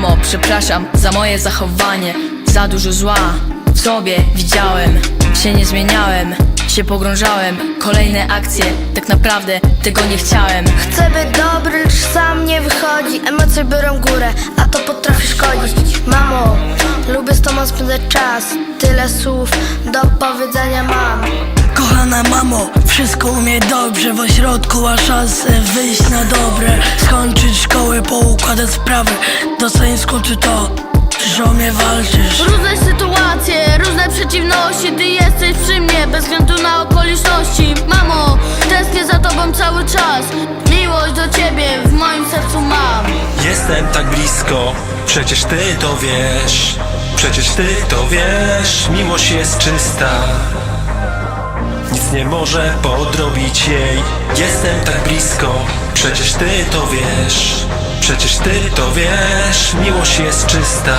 Mamo, przepraszam za moje zachowanie. Za dużo zła w sobie widziałem. Się nie zmieniałem, się pogrążałem. Kolejne akcje, tak naprawdę tego nie chciałem. Chcę być dobry, lecz sam nie wychodzi. Emocje biorą górę, a to potrafi szkodzić. Mamo, lubię z tobą spędzać czas. Tyle słów do powiedzenia mam. Kochana mamo, wszystko umie dobrze W ośrodku ma szansę wyjść na dobre. Skończyć szkołę, poukładać sprawy przeciwności Ty jesteś przy mnie bez względu na okoliczności. Mamo, tęsknię za tobą cały czas. Miłość do ciebie w moim sercu mam. Jestem tak blisko, przecież ty to wiesz. Przecież ty to wiesz, miłość jest czysta. Nic nie może podrobić jej. Jestem tak blisko, przecież ty to wiesz. Przecież ty to wiesz, miłość jest czysta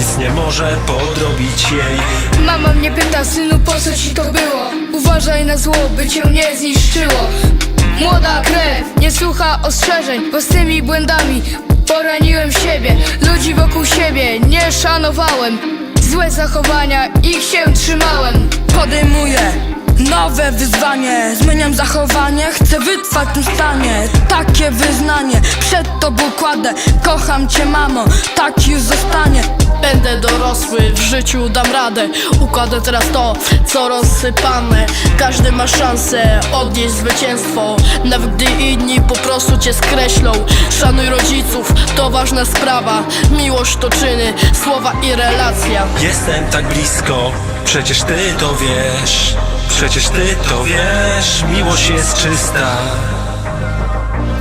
Nic nie może podrobić jej. Mama mnie pyta, synu, po co ci to było? Uważaj na zło, by cię nie zniszczyło. Młoda krew nie słucha ostrzeżeń, bo z tymi błędami poraniłem siebie. Ludzi wokół siebie nie szanowałem. Złe zachowania, ich się trzymałem. Podejmuję nowe wyzwanie Zmieniam zachowanie, chcę wytrwać w tym stanie. Takie wyznanie, przed tobą kładę. Kocham cię mamo, tak już zostanie. Będę dorosły, w życiu dam radę. Układę teraz to, co rozsypane. Każdy ma szansę odnieść zwycięstwo. Nawet gdy inni po prostu cię skreślą. Szanuj rodziców, to ważna sprawa. Miłość to czyny, słowa i relacja. Jestem tak blisko, przecież ty to wiesz. Przecież ty to wiesz, miłość jest czysta.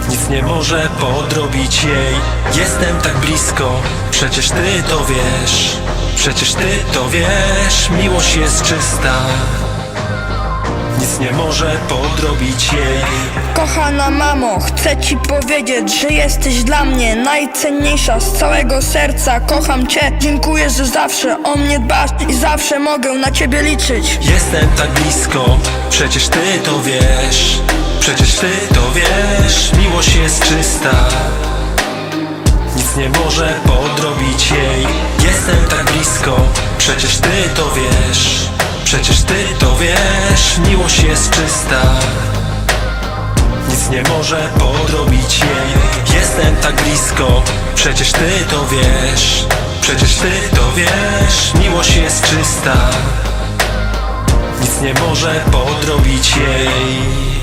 Nic nie może podrobić jej. Jestem tak blisko, przecież ty to wiesz. Przecież ty to wiesz, miłość jest czysta Nic nie może podrobić jej. Kochana mamo, chcę ci powiedzieć, że jesteś dla mnie najcenniejsza z całego serca. Kocham cię, dziękuję, że zawsze o mnie dbasz i zawsze mogę na ciebie liczyć. Jestem tak blisko, przecież ty to wiesz. Przecież ty to wiesz, miłość jest czysta. Nic nie może podrobić jej. Jestem tak blisko, przecież ty to wiesz. Przecież ty to wiesz, miłość jest czysta. Nic nie może podrobić jej. Jestem tak blisko, przecież ty to wiesz. Przecież ty to wiesz, miłość jest czysta. Nic nie może podrobić jej